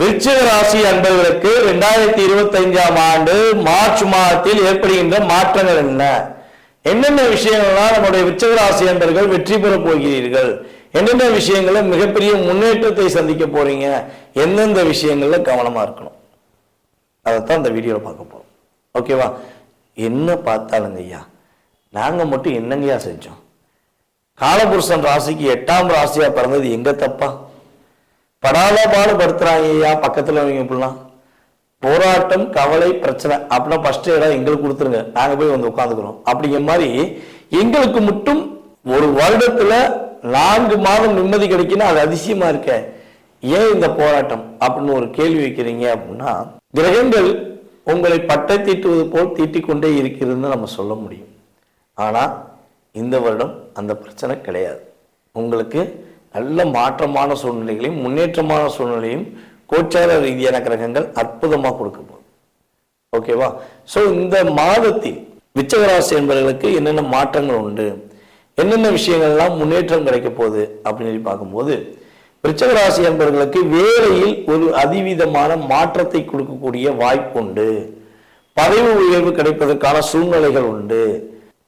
விருச்சிக ராசி அன்பர்களுக்கு ரெண்டாயிரத்தி இருபத்தி ஐந்தாம் ஆண்டு மார்ச் மாதத்தில் ஏற்படுகின்ற மாற்றங்கள் என்ன? என்னென்ன விஷயங்கள்லாம் நம்முடைய விருச்சிக ராசி அன்பர்கள் வெற்றி பெறப் போகிறீர்கள். என்னென்ன விஷயங்கள்ல மிகப்பெரிய முன்னேற்றத்தை சந்திக்க போறீங்க? எந்தெந்த விஷயங்கள்ல கவனமா இருக்கணும்? அதைத்தான் இந்த வீடியோவில் பார்க்க போறோம். ஓகேவா? என்ன பார்த்தாலுங்க ஐயா நாங்கள் மட்டும் என்னங்கய்யா செஞ்சோம்? காலபுருஷன் ராசிக்கு எட்டாம் ராசியா பிறந்தது எங்க தப்பா? படாலபாடு பாடுபடுத்துறாங்க ஐயா அவங்க இப்படிலாம். போராட்டம் கவலை பிரச்சனை அப்படின்னா ஃபர்ஸ்ட் இடம் எங்களுக்கு கொடுத்துருங்க. நாங்கள் போய் வந்து உட்காந்துக்கிறோம். அப்படிங்கிற மாதிரி எங்களுக்கு மட்டும் ஒரு வருடத்தில் நான்கு மாதம் நிம்மதி கிடைக்குன்னா அது அதிசயமா இருக்க. ஏன் இந்த போராட்டம் அப்படின்னு ஒரு கேள்வி வைக்கிறீங்க அப்படின்னா கிரகங்கள் உங்களை பட்டை தீட்டுவது போல் தீட்டிக் கொண்டே இருக்கிறதுன்னு நம்ம சொல்ல முடியும். ஆனால் இந்த வருடம் அந்த பிரச்சனை கிடையாது. உங்களுக்கு நல்ல மாற்றமான சூழ்நிலைகளையும் முன்னேற்றமான சூழ்நிலையும் கோச்சார ரீதியான கிரகங்கள் அற்புதமாக கொடுக்க போகுது. ஓகேவா? ஸோ இந்த மாதத்தில் விச்சகராசி என்பவர்களுக்கு என்னென்ன மாற்றங்கள் உண்டு? என்னென்ன விஷயங்கள்லாம் முன்னேற்றம் கிடைக்க போகுது? அப்படின்னு சொல்லி பார்க்கும்போது விருச்சகராசி என்பவர்களுக்கு வேலையில் ஒரு அதிவிதமான மாற்றத்தை கொடுக்கக்கூடிய வாய்ப்பு உண்டு. பதவி உயர்வு கிடைப்பதற்கான சூழ்நிலைகள் உண்டு.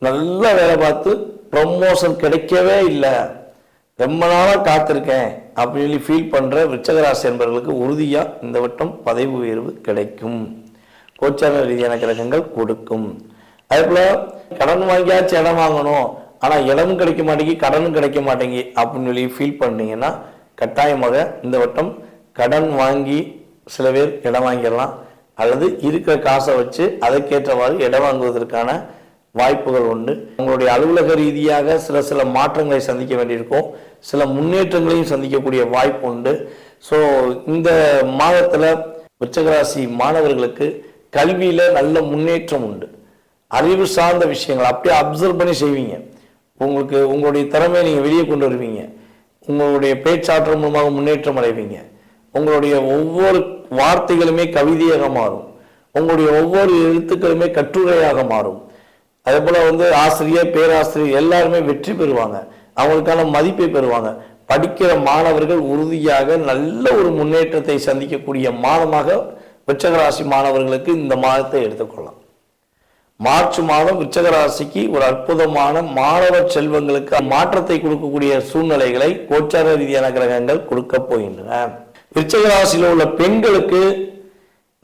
நல்ல வேலை பார்த்து ப்ரமோஷன் கிடைக்கவே இல்லை. ரொம்ப நாளாக காத்திருக்கேன் அப்படின்னு சொல்லி ஃபீல் பண்ணுற விருச்சகராசி என்பவர்களுக்கு உறுதியாக இந்த வட்டம் பதவி உயர்வு கிடைக்கும். கோச்சார ரீதியான கிரகங்கள் கொடுக்கும். அதே கடன் வாங்கியாச்சும் இடம் வாங்கணும். ஆனால் இடமும் கிடைக்க மாட்டேங்கி கடனும் கிடைக்க மாட்டேங்கி அப்படின்னு சொல்லி ஃபீல் பண்ணீங்கன்னா கட்டாயமாக இந்த வட்டம் கடன் வாங்கி சில பேர் இடம் வாங்கிடலாம். அல்லது இருக்கிற காசை வச்சு அதற்கேற்றவாறு இடம் வாங்குவதற்கான வாய்ப்புகள் உண்டு. உங்களுடைய அலுவலக ரீதியாக சில சில மாற்றங்களை சந்திக்க வேண்டியிருக்கும். சில முன்னேற்றங்களையும் சந்திக்கக்கூடிய வாய்ப்பு உண்டு. ஸோ இந்த மாதத்தில் உச்சகராசி மாணவர்களுக்கு கல்வியில் நல்ல முன்னேற்றம் உண்டு. அறிவு சார்ந்த விஷயங்கள் அப்படியே அப்சர்வ் பண்ணி செய்வீங்க. உங்களுக்கு உங்களுடைய திறமையை நீங்கள் வெளியே கொண்டு வருவீங்க. உங்களுடைய பேச்சாற்றல் மூலமாக முன்னேற்றம் அடைவீங்க. உங்களுடைய ஒவ்வொரு வார்த்தைகளுமே கவிதையாக மாறும். உங்களுடைய ஒவ்வொரு எழுத்துக்களுமே கட்டுரையாக மாறும். அதே போல் வந்து ஆசிரியர் பேராசிரியர் எல்லாருமே வெற்றி பெறுவாங்க. அவங்களுக்கான மதிப்பை பெறுவாங்க. படிக்கிற மாணவர்கள் உறுதியாக நல்ல ஒரு முன்னேற்றத்தை சந்திக்கக்கூடிய மாதமாக விச்சகராசி மாணவர்களுக்கு இந்த மாதத்தை எடுத்துக்கொள்ளலாம். மார்ச் மாதம் விச்சகராசிக்கு ஒரு அற்புதமான மாணவ செல்வங்களுக்கு மாற்றத்தை கொடுக்கக்கூடிய சூழ்நிலைகளை கோச்சார ரீதியான கிரகங்கள் கொடுக்க போகின்றன. விச்சகராசியில் உள்ள பெண்களுக்கு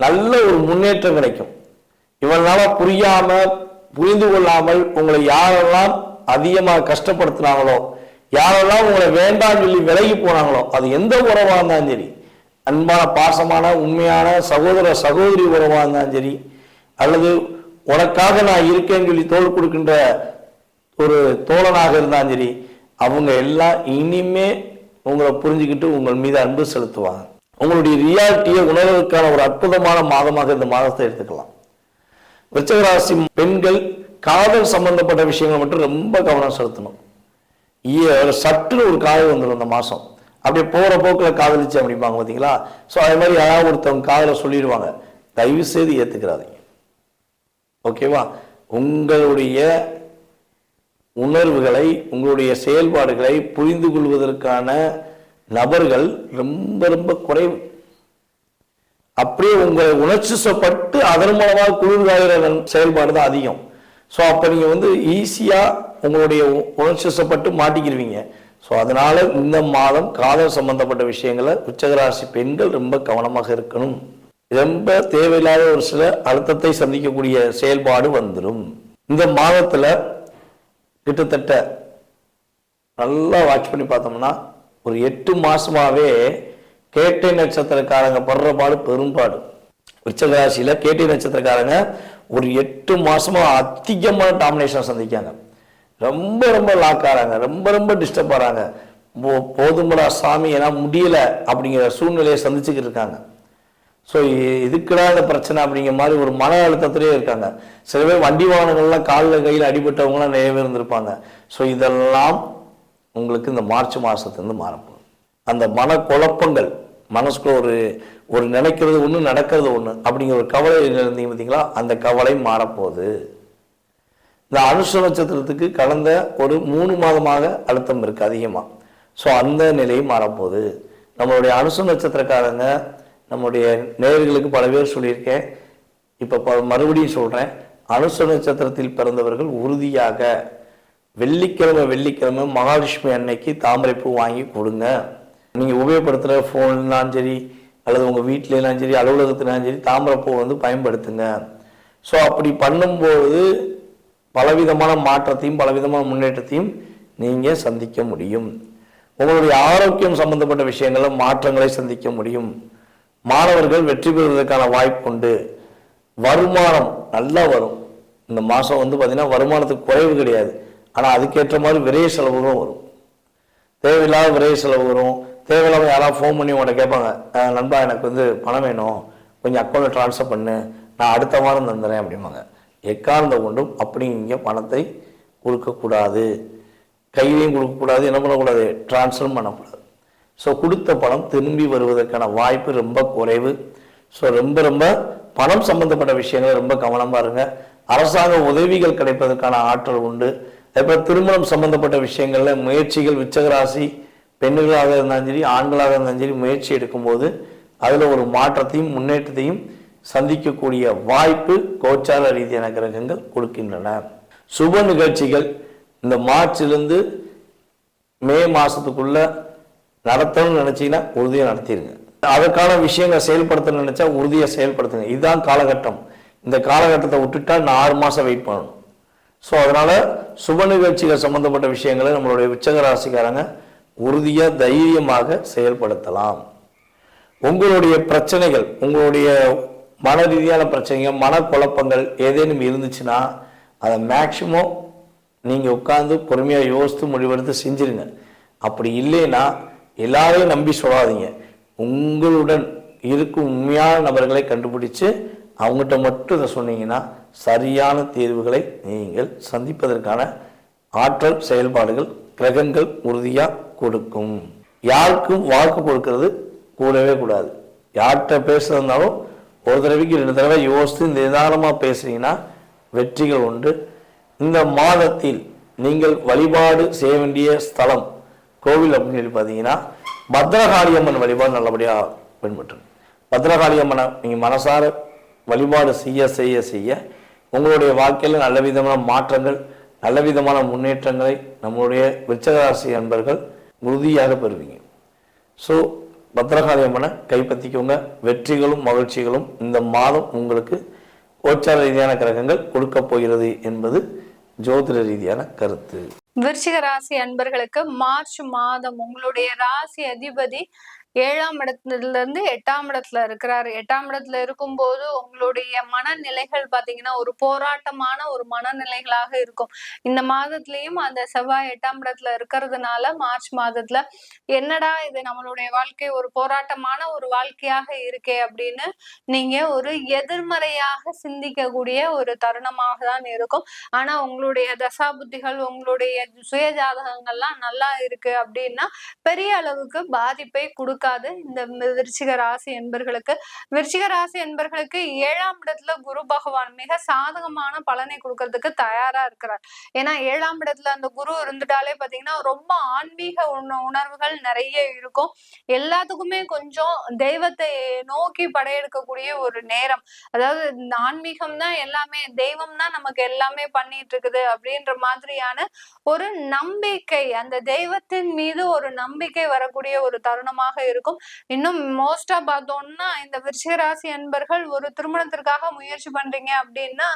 நல்ல ஒரு முன்னேற்றம் கிடைக்கும். இவனால புரியாம புரிந்து கொள்ளாமல் உங்களை யாரெல்லாம் அதிகமாக கஷ்டப்படுத்தினாங்களோ யாரெல்லாம் உங்களை வேண்டாம் சொல்லி விலகி போனாங்களோ அது எந்த உறவாக இருந்தாலும் சரி அன்பான பாசமான உண்மையான சகோதர சகோதரி உறவாக இருந்தாலும் சரி அல்லது உனக்காக நான் இருக்கேன்னு சொல்லி தோல் கொடுக்கின்ற ஒரு தோழனாக இருந்தாலும் சரி அவங்க எல்லாம் இனிமே உங்களை புரிஞ்சுக்கிட்டு உங்கள் மீது அன்பு செலுத்துவாங்க. உங்களுடைய ரியாலிட்டியை உணர்வதற்கான ஒரு அற்புதமான மாதமாக இந்த மாதத்தை எடுத்துக்கலாம். விருச்சகராசி பெண்கள் காதல் சம்பந்தப்பட்ட விஷயங்கள் மட்டும் ரொம்ப கவனம் செலுத்தணும். சற்று ஒரு ஒரு காதல் வந்துடும் அந்த மாதம் அப்படியே போகிற போக்கில் காதலிச்சு அப்படிம்பாங்க பார்த்தீங்களா ஸோ அதே மாதிரி யாராவது ஒருத்தவங்க காதலை சொல்லிடுவாங்க. தயவு செய்து ஏற்றுக்கிறாதீங்க ஓகேவா? உங்களுடைய உணர்வுகளை உங்களுடைய செயல்பாடுகளை புரிந்து கொள்வதற்கான நபர்கள் ரொம்ப ரொம்ப குறைவு. அப்படியே உங்களை உணர்ச்சிசப்பட்டு அதன் மூலமாக குளிர்காயிற செயல்பாடு தான் அதிகம். ஸோ அப்போ நீங்கள் வந்து ஈஸியாக உங்களுடைய உணர்ச்சிசப்பட்டு மாட்டிக்கிடுவீங்க. ஸோ அதனால இந்த மாதம் காதல் சம்பந்தப்பட்ட விஷயங்களை உச்சகராசி பெண்கள் ரொம்ப கவனமாக இருக்கணும். ரொம்ப தேவையில்லாத ஒரு சில அழுத்தத்தை சந்திக்கக்கூடிய செயல்பாடு வந்துடும் இந்த மாதத்தில் கிட்டத்தட்ட நல்லா வாட்ச் பண்ணி பார்த்தோம்னா ஒரு எட்டு மாதமாகவே கேட்டை நட்சத்திரக்காரங்க படுற பாடு பெரும்பாடு. விருச்சகராசியில கேட்டை நட்சத்திரக்காரங்க ஒரு எட்டு மாதமாக அதிகமான டாமினேஷன் சந்திக்காங்க. ரொம்ப ரொம்ப லாக் ஆகிறாங்க ரொம்ப ரொம்ப டிஸ்டர்ப் ஆகிறாங்க போ- சாமி ஏன்னா முடியல அப்படிங்கிற சூழ்நிலையை சந்திச்சுக்கிட்டு இருக்காங்க. ஸோ இதுக்குடா இந்த பிரச்சனை அப்படிங்கிற மாதிரி ஒரு மன அழுத்தத்திலே இருக்காங்க. சில பேர் வண்டி வாகனங்கள்லாம் காலில் கையில் அடிபட்டவங்களாம் நிறைய பேர் இருந்திருப்பாங்க. ஸோ இதெல்லாம் உங்களுக்கு இந்த மார்ச் மாதத்துலேருந்து மாறப்போம் அந்த மன குழப்பங்கள் மனசுக்குள்ள ஒரு ஒரு நினைக்கிறது ஒன்று நடக்கிறது ஒன்று அப்படிங்கிற ஒரு கவலை இருந்தீங்க பார்த்தீங்களா? அந்த கவலை மாறப்போகுது. இந்த அனுஷ நட்சத்திரத்துக்கு கடந்த ஒரு மூணு மாதமாக அழுத்தம் இருக்குது அதிகமாக ஸோ அந்த நிலையும் மாறப்போகுது. நம்மளுடைய அனுஷ நட்சத்திரக்காரங்க நம்முடைய நேர்களுக்கு பல பேர் சொல்லியிருக்கேன். இப்போ ப- மறுபடியும் சொல்கிறேன் அனுச நட்சத்திரத்தில் பிறந்தவர்கள் உறுதியாக வெள்ளிக்கிழமை வெள்ளிக்கிழமை மகாலட்சுமி அன்னைக்கு தாமரைப்பூ வாங்கி கொடுங்க. நீங்கள் உபயோகப்படுத்துகிற ஃபோன்லாம் சரி அல்லது உங்கள் வீட்டிலலாம் சரி அலுவலகத்துலாம் சரி தாமரைப்பூ வந்து பயன்படுத்துங்க. ஸோ அப்படி பண்ணும்போது பலவிதமான மாற்றத்தையும் பலவிதமான முன்னேற்றத்தையும் நீங்கள் சந்திக்க முடியும். உங்களுடைய ஆரோக்கியம் சம்பந்தப்பட்ட விஷயங்களில் மாற்றங்களை சந்திக்க முடியும். மாணவர்கள் வெற்றி பெறுவதற்கான வாய்ப்பு உண்டு. வருமானம் நல்லா வரும். இந்த மாதம் வந்து பார்த்திங்கன்னா வருமானத்துக்கு குறைவு கிடையாது. ஆனால் அதுக்கேற்ற மாதிரி விரைய செலவுகளும் வரும். தேவையில்லாத விரைய செலவு வரும். தேவையில்லாமல் யாராவது ஃபோன் பண்ணி உங்கள்கிட்ட கேட்பாங்க நண்பா எனக்கு வந்து பணம் வேணும். கொஞ்சம் அக்கௌண்ட்டில் ட்ரான்ஸ்ஃபர் பண்ணு. நான் அடுத்த வாரம் தந்துடுறேன் அப்படிம்பாங்க. எக்காரணத்தை கொண்டும் அப்படி இங்கே பணத்தை கொடுக்கக்கூடாது. கையிலையும் கொடுக்கக்கூடாது என்ன பண்ணக்கூடாது? ட்ரான்ஸ்ஃபரும் பண்ணக்கூடாது. ஸோ கொடுத்த பணம் திரும்பி வருவதற்கான வாய்ப்பு ரொம்ப குறைவு. ஸோ ரொம்ப ரொம்ப பணம் சம்பந்தப்பட்ட விஷயங்களை ரொம்ப கவனமாக இருங்க. அரசாங்க உதவிகள் கிடைப்பதற்கான ஆற்றல் உண்டு. அதே திருமணம் சம்பந்தப்பட்ட விஷயங்களில் முயற்சிகள் விச்சகராசி பெண்களாக இருந்தாலும் சரி ஆண்களாக இருந்தாலும் சரி முயற்சி எடுக்கும்போது அதில் ஒரு மாற்றத்தையும் முன்னேற்றத்தையும் சந்திக்கக்கூடிய வாய்ப்பு கோச்சார ரீதியான கிரகங்கள் கொடுக்கின்றன. சுப நிகழ்ச்சிகள் இந்த மார்ச்லேருந்து மே மாதத்துக்குள்ள நடத்தணும்னு நினச்சிங்கன்னா உறுதியாக நடத்திடுங்க அதற்கான விஷயங்களை செயல்படுத்தணும்னு நினச்சா உறுதியாக செயல்படுத்துங்க. இதுதான் காலகட்டம். இந்த காலகட்டத்தை விட்டுட்டா நான் ஆறு மாதம் வெயிட் பண்ணணும். ஸோ அதனால் சுப நிகழ்ச்சிகள் சம்மந்தப்பட்ட விஷயங்களை நம்மளுடைய உச்சக ராசிக்காரங்க உறுதியாக தைரியமாக செயல்படுத்தலாம். உங்களுடைய பிரச்சனைகள் உங்களுடைய மன ரீதியான பிரச்சனைகள் மனக்குழப்பங்கள் ஏதேனும் இருந்துச்சுன்னா அதை மேக்சிமம் நீங்கள் உட்காந்து பொறுமையாக யோசித்து முடிவெடுத்து செஞ்சிருங்க. அப்படி இல்லைன்னா எல்லாரையும் நம்பி சொல்லாதீங்க. உங்களுடன் இருக்கும் உண்மையான நபர்களை கண்டுபிடிச்சு அவங்ககிட்ட மட்டும் இதை சொன்னீங்கன்னா சரியான தீர்வுகளை நீங்கள் சந்திப்பதற்கான ஆற்றல் செயல்பாடுகள் கிரகங்கள் உறுதியாக கொடுக்கும். யாருக்கும் வாக்கு கொடுக்கறது? கூடவே கூடாது. யார்கிட்ட பேசுறதுனாலும் ஒரு தடவைக்கு ரெண்டு தடவை யோசித்து நிதானமாக பேசுறீங்கன்னா வெற்றிகள் உண்டு. இந்த மாதத்தில் நீங்கள் வழிபாடு செய்ய வேண்டிய ஸ்தலம் கோவில் அப்படின்னு சொல்லி பார்த்தீங்கன்னா பத்ரகாளி அம்மன் வழிபாடு நல்லபடியாக பின்பற்றும் பத்ரகாளி அம்மனை நீங்கள் மனசார வழிபாடு செய்ய செய்ய செய்ய உங்களுடைய வாழ்க்கையில் நல்ல விதமான மாற்றங்கள் நல்ல விதமான முன்னேற்றங்களை நம்முடைய விருச்சகராசி அன்பர்கள் உறுதியாக பெறுவீங்க. ஸோ பத்ரகாளி கைப்பற்றிக்கோங்க. வெற்றிகளும் மகிழ்ச்சிகளும் இந்த மாதம் உங்களுக்கு கோச்சார ரீதியான கிரகங்கள் கொடுக்க போகிறது என்பது ஜோதிட ரீதியான கருத்து. விருச்சிக ராசி அன்பர்களுக்கு மார்ச் மாதம் உங்களுடைய ராசி அதிபதி ஏழாம் இடத்துல இருந்து எட்டாம் இடத்துல இருக்கிறாரு. எட்டாம் இடத்துல இருக்கும்போது உங்களுடைய மனநிலைகள் பாத்தீங்கன்னா ஒரு போராட்டமான ஒரு மனநிலைகளாக இருக்கும். இந்த மாதத்துலயும் அந்த செவ்வாய் எட்டாம் இடத்துல இருக்கிறதுனால மார்ச் மாதத்துல என்னடா இது நம்மளுடைய வாழ்க்கை ஒரு போராட்டமான ஒரு வாழ்க்கையாக இருக்கே அப்படின்னு நீங்க ஒரு எதிர்மறையாக சிந்திக்கக்கூடிய ஒரு தருணமாக தான் இருக்கும். ஆனா உங்களுடைய தசாபுத்திகள் உங்களுடைய சுய ஜாதகங்கள்லாம் நல்லா இருக்கு அப்படின்னா பெரிய அளவுக்கு பாதிப்பை கொடுக்காது. இந்த விருச்சிக ராசி என்பர்களுக்கு விருச்சிக ராசி என்பர்களுக்கு ஏழாம் இடத்துல குரு பகவான் மிக சாதகமான பலனை கொடுக்கறதுக்கு தயாரா இருக்கிறார். ஏன்னா ஏழாம் இடத்துல அந்த குரு இருந்துட்டாலே பாத்தீங்கன்னா ரொம்ப ஆன்மீக உணர்வுகள் நிறைய இருக்கும். எல்லாத்துக்குமே கொஞ்சம் தெய்வத்தை நோக்கி படையெடுக்கக்கூடிய ஒரு நேரம். அதாவது இந்த ஆன்மீகம் தான் எல்லாமே தெய்வம் தான் நமக்கு எல்லாமே பண்ணிட்டு இருக்குது அப்படின்ற மாதிரியான ஒரு நம்பிக்கை அந்த தெய்வத்தின் மீது ஒரு நம்பிக்கை வரக்கூடிய ஒரு தருணமாக இருக்கும். இன்னும் மோஸ்டா பார்த்தோம்னா இந்த விருச்சிக அன்பர்கள் ஒரு திருமணத்திற்காக முயற்சி பண்றீங்க அப்படின்னா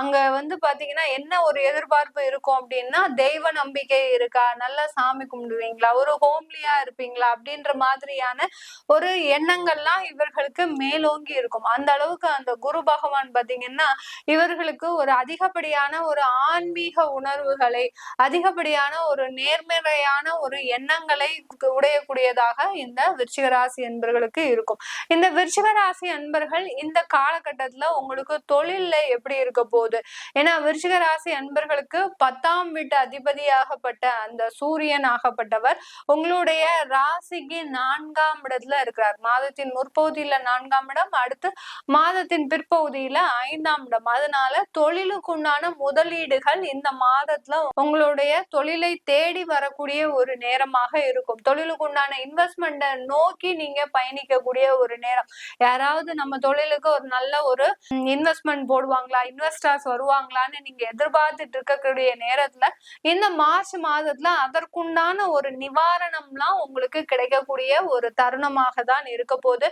அங்க வந்து பாத்தீங்கன்னா என்ன ஒரு எதிர்பார்ப்பு இருக்கும் அப்படின்னா தெய்வ நம்பிக்கை இருக்கா? நல்லா சாமி கும்பிடுவீங்களா? ஒரு ஹோம்லியா இருப்பீங்களா? அப்படின்ற மாதிரியான ஒரு எண்ணங்கள்லாம் இவர்களுக்கு மேலோங்கி இருக்கும். அந்த அளவுக்கு அந்த குரு பகவான் பாத்தீங்கன்னா இவர்களுக்கு ஒரு அதிகப்படியான ஒரு ஆன்மீக உணர்வுகளை அதிகப்படியான ஒரு நேர்மறையான ஒரு எண்ணங்களை உடையக்கூடியதாக இந்த விருச்சிக ராசி என்பர்களுக்கு இருக்கும். இந்த விருச்சிக ராசி அன்பர்கள் இந்த காலகட்டத்துல உங்களுக்கு தொழில்ல எப்படி இருக்க போகுது? ஏன்னா விருச்சிக ராசி அன்பர்களுக்கு பத்தாம் வீட்டு அதிபதியாகப்பட்ட அந்த சூரியன் ஆகப்பட்டவர் உங்களுடைய ராசிக்கு நான்காம் இடத்துல இருக்கிறார். மாதத்தின் முற்பகுதியில நான்காம் இடம் அடுத்து மாதத்தின் பிற்பகுதியில ஐந்தாம் இடம். அதனால தொழிலுக்குண்டான முதலீடுகள் இந்த மாதத்துல உங்களுடைய தொழிலை தேடி வரக்கூடிய ஒரு நேரமாக இருக்கும். தொழிலுக்குண்டான இன்வெஸ்ட்மெண்ட் நோக்கி நீங்க பயணிக்கக்கூடிய ஒரு நேரம். யாராவது நம்ம தொழிலுக்கு ஒரு நல்ல ஒரு இன்வெஸ்ட்மெண்ட் போடுவாங்களா இன்வெஸ்டர்ஸ் வருவாங்களான்னு நீங்க எதிர்பார்த்துட்டு இருக்கக்கூடிய நேரத்துல இந்த மார்ச் மாதத்துல அதற்குண்டான ஒரு நிவாரணம்லாம் உங்களுக்கு கிடைக்கக்கூடிய ஒரு தருணமாக தான் இருக்க போது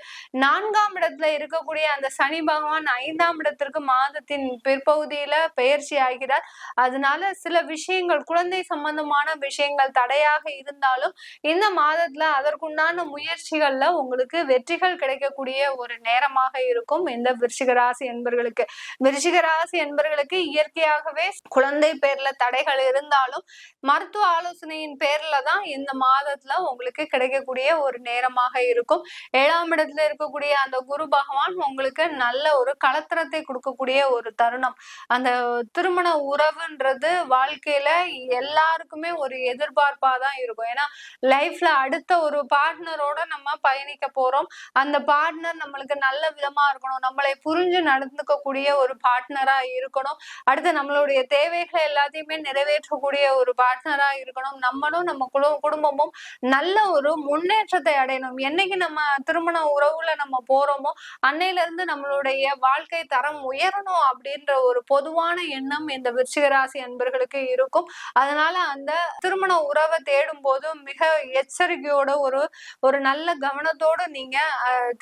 நான்காம் இடத்துல இருக்கக்கூடிய அந்த சனி பகவான் ஐந்தாம் இடத்திற்கு மாதத்தின் பிற்பகுதியில பயிற்சி ஆகிறார். அதனால சில விஷயங்கள் குழந்தை சம்பந்தமான விஷயங்கள் தடையாக இருந்தாலும் இந்த மாதத்துல அதற்குண்டான முயற்சி முயற்சிகள்ல உங்களுக்கு வெற்றிகள் கிடைக்கக்கூடிய ஒரு நேரமாக இருக்கும் இந்த விருச்சிக ராசி என்பர்களுக்கு. விருச்சிக ராசி என்பர்களுக்கு இயற்கையாகவே குழந்தை பேர்ல தடைகள் இருந்தாலும் மருத்துவ ஆலோசனையின் பேர்ல தான் இந்த மாதத்துல உங்களுக்கு கிடைக்கக்கூடிய ஒரு நேரமாக இருக்கும். ஏழாம் இடத்துல இருக்கக்கூடிய அந்த குரு பகவான் உங்களுக்கு நல்ல ஒரு கலத்திரத்தை கொடுக்கக்கூடிய ஒரு தருணம். அந்த திருமண உறவுன்றது வாழ்க்கையில எல்லாருக்குமே ஒரு எதிர்பார்ப்பா தான் இருக்கும். ஏன்னா லைஃப்ல அடுத்த ஒரு பார்ட்னரோட நம்ம பயணிக்க போறோம். அந்த பார்ட்னர் நம்மளுக்கு நல்ல விதமா இருக்கணும். நம்மளை புரிஞ்சு நடந்துக்கக்கூடிய ஒரு பார்ட்னரா இருக்கணும். அடுத்து நம்மளுடைய தேவைகளை எல்லாத்தையுமே நிறைவேற்றக்கூடிய ஒரு பார்ட்னரா இருக்கணும். நம்மளும் நம்ம குடும்பமும் நல்ல ஒரு முன்னேற்றத்தை அடையணும். என்னைக்கு நம்ம திருமண உறவுல நம்ம போறோமோ அன்னையில இருந்து நம்மளுடைய வாழ்க்கை தரம் உயரணும் அப்படின்ற ஒரு பொதுவான எண்ணம் இந்த விருச்சிகராசி அன்பர்களுக்கு இருக்கும். அதனால அந்த திருமண உறவை தேடும் போது மிக எச்சரிக்கையோட ஒரு ஒரு நல்ல கவனத்தோட நீங்க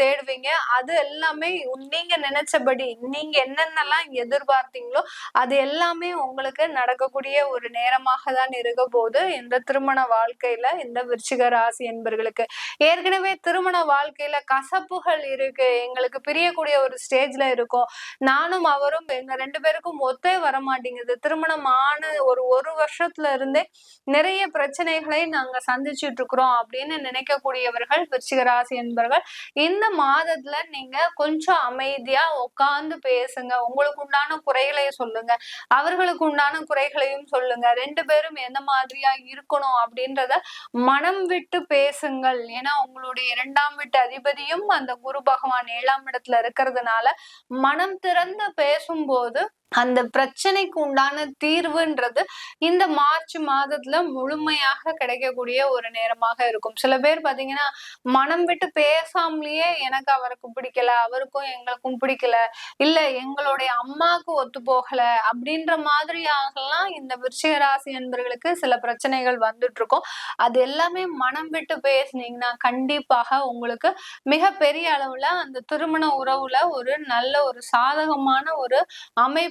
தேடுவீங்க. அது எல்லாமே நீங்க நினைச்சபடி நீங்க என்னென்னலாம் எதிர்பார்த்தீங்களோ அது எல்லாமே உங்களுக்கு நடக்கக்கூடிய ஒரு நேரமாக தான் இருக்க போது இந்த திருமண வாழ்க்கையில இந்த விருச்சிக ராசி என்பர்களுக்கு. ஏற்கனவே திருமண வாழ்க்கையில கசப்புகள் இருக்கு. எங்களுக்கு பிரியக்கூடிய ஒரு ஸ்டேஜ்ல இருக்கும். நானும் அவரும் எங்க ரெண்டு பேருக்கும் ஒத்தே வர மாட்டேங்குது திருமணம் ஆன ஒரு ஒரு வருஷத்துல இருந்தே நிறைய பிரச்சனைகளை நாங்க சந்திச்சுட்டு இருக்கிறோம் அப்படின்னு நினைக்கக்கூடியவர்கள் விருச்சிக ராசி என்பவர்கள் இந்த மாதத்துல நீங்க கொஞ்சம் அமைதியா உட்கார்ந்து பேசுங்க. உங்களுக்கு உண்டான குறைகளை சொல்லுங்க. அவர்களுக்கு உண்டான குறைகளையும் சொல்லுங்க. ரெண்டு பேரும் எந்த மாதிரியா இருக்கணும் அப்படின்றத மனம் விட்டு பேசுங்கள். ஏன்னா உங்களுடைய இரண்டாம் வீட்டு அதிபதியும் அந்த குரு பகவான் ஏழாம் இடத்துல இருக்கிறதுனால மனம் திறந்து பேசும்போது அந்த பிரச்சனைக்கு உண்டான தீர்வுன்றது இந்த மார்ச் மாதத்துல முழுமையாக கிடைக்கக்கூடிய ஒரு நேரமாக இருக்கும். சில பேர் பாத்தீங்கன்னா மனம் விட்டு பேசாமலேயே எனக்கு அவருக்கு பிடிக்கல அவருக்கும் எங்களுக்கும் பிடிக்கல இல்ல எங்களுடைய அம்மாவுக்கு ஒத்து போகல அப்படின்ற மாதிரியாகலாம் இந்த விருச்சிக ராசி என்பர்களுக்கு சில பிரச்சனைகள் வந்துட்டு இருக்கும் அது எல்லாமே மனம் விட்டு பேசுனீங்கன்னா கண்டிப்பாக உங்களுக்கு மிக பெரிய அளவுல அந்த திருமண உறவுல ஒரு நல்ல ஒரு சாதகமான ஒரு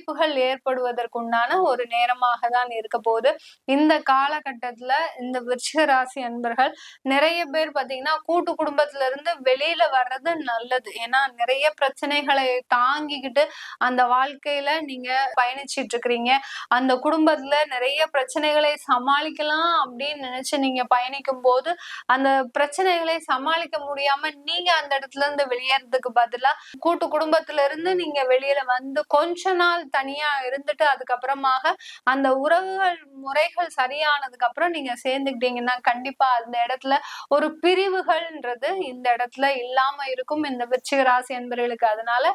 பாதிப்புகள் ஏற்படுவதற்குண்டான ஒரு நேரமாக தான் இருக்க போகுது. இந்த காலகட்டத்துல இந்த விருச்சிக ராசி அன்பர்கள் நிறைய பேர் பாத்தீங்கன்னா கூட்டு குடும்பத்துல இருந்து வெளியில வர்றது நல்லது. ஏன்னா நிறைய பிரச்சனைகளை தாங்கிக்கிட்டு அந்த வாழ்க்கையில நீங்க பயணிச்சிட்டு இருக்கிறீங்க அந்த குடும்பத்துல நிறைய பிரச்சனைகளை சமாளிக்கலாம் அப்படின்னு நினைச்சு நீங்க பயணிக்கும் போது அந்த பிரச்சனைகளை சமாளிக்க முடியாம நீங்க அந்த இடத்துல இருந்து வெளியேறதுக்கு பதிலா கூட்டு குடும்பத்துல இருந்து நீங்க வெளியில வந்து கொஞ்ச நாள் தனியா இருந்துட்டு அதுக்கப்புறமாக அந்த உறவுகள் முறைகள் சரியானதுக்கு அப்புறம் நீங்க சேர்ந்துக்கிட்டீங்கன்னா கண்டிப்பா அந்த இடத்துல ஒரு பிரிவுகள்ன்றது இந்த இடத்துல இல்லாம இருக்கும். இந்த விருச்சிக ராசி என்பவர்களுக்கு அதனால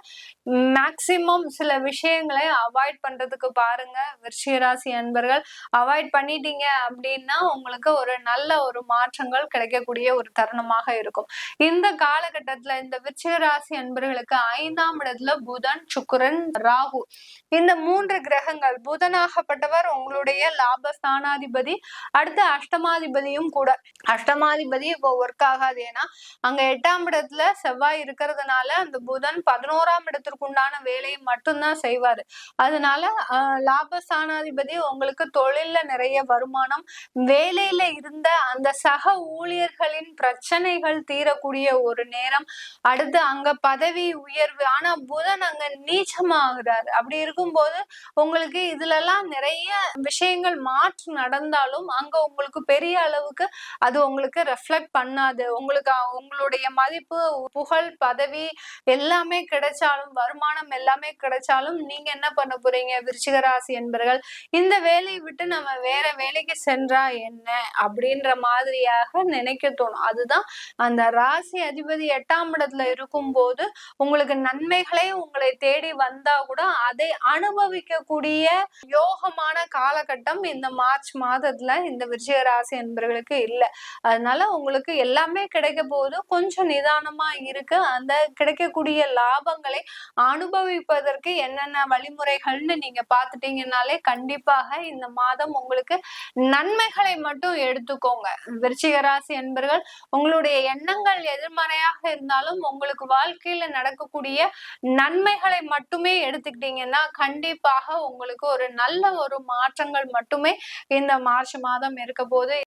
மேக்சிமம் சில விஷயங்களை அவாய்ட் பண்றதுக்கு பாருங்க. விருச்சிக ராசி அன்பர்கள் அவாய்ட் பண்ணிட்டீங்க அப்படின்னா உங்களுக்கு ஒரு நல்ல ஒரு மாற்றங்கள் கிடைக்கக்கூடிய ஒரு தருணமாக இருக்கும். இந்த காலகட்டத்துல இந்த விருச்சிக ராசி அன்பர்களுக்கு ஐந்தாம் இடத்துல புதன் சுக்கரன் ராகு. இந்த மூன்று கிரகங்கள் புதனாகப்பட்டவர் உங்களுடைய லாப ஸ்தானாதிபதி அடுத்து அஷ்டமாதிபதியும் கூட. அஷ்டமாதிபதி இப்போ ஒர்க் ஆகாது. ஏன்னா அங்க எட்டாம் இடத்துல செவ்வாய் இருக்கிறதுனால அந்த புதன் பதினோராம் இடத்திற்கு உண்டான வேலையை மட்டும்தான் செய்வாரு. அதனால லாப ஸ்தானாதிபதி உங்களுக்கு தொழில்ல நிறைய வருமானம் வேலையில இருந்த அந்த சக ஊழியர்களின் பிரச்சனைகள் தீரக்கூடிய ஒரு நேரம். அடுத்து அங்க பதவி உயர்வு. ஆனா புதன் அங்க நீச்சமாகிறார். அப்படி இருக்கும்போது உங்களுக்கு இதுல எல்லாம் நிறைய விஷயங்கள் மாற்று நடந்தாலும் அங்க உங்களுக்கு பெரிய அளவுக்கு அது உங்களுக்கு ரெஃப்ளெக்ட் பண்ணாது. உங்களுக்கு உங்களுடைய மதிப்பு புகழ் பதவி எல்லாமே கிடைச்சாலும் வருமானம் எல்லாமே கிடைச்சாலும் நீங்க என்ன பண்ண போறீங்க? விருச்சிக ராசி என்பர்கள் இந்த வேலையை விட்டு நம்ம வேற வேலைக்கு சென்றா என்ன? அப்படின்ற மாதிரியாக நினைக்க தோணும். அதுதான் அந்த ராசி அதிபதி எட்டாம் இடத்துல இருக்கும் போது உங்களுக்கு நன்மைகளே உங்களை தேடி வந்தா கூட அதை அனுபவிக்கக்கூடிய யோகமான காலகட்டம் இந்த மார்ச் மாதத்துல இந்த விருச்சிக ராசி என்பவர்களுக்கு இல்லை. அதனால உங்களுக்கு எல்லாமே கிடைக்க போது கொஞ்சம் நிதானமா இருக்கு. அந்த கிடைக்கக்கூடிய லாபங்களை அனுபவிப்பதற்கு என்னென்ன வழிமுறைகள்னு நீங்க பாத்துட்டீங்கன்னாலே கண்டிப்பாக இந்த மாதம் உங்களுக்கு நன்மைகளை மட்டும் எடுத்துக்கோங்க. விருச்சிக ராசி என்பர்கள் உங்களுடைய எண்ணங்கள் எதிர்மறையாக இருந்தாலும் உங்களுக்கு வாழ்க்கையில நடக்கக்கூடிய நன்மைகளை மட்டுமே எடுத்துக்கிட்டீங்கன்னா கண்டிப்பாக உங்களுக்கு ஒரு நல்ல ஒரு மாற்றங்கள் மட்டுமே இந்த மார்ச் மாதம் இருக்க போது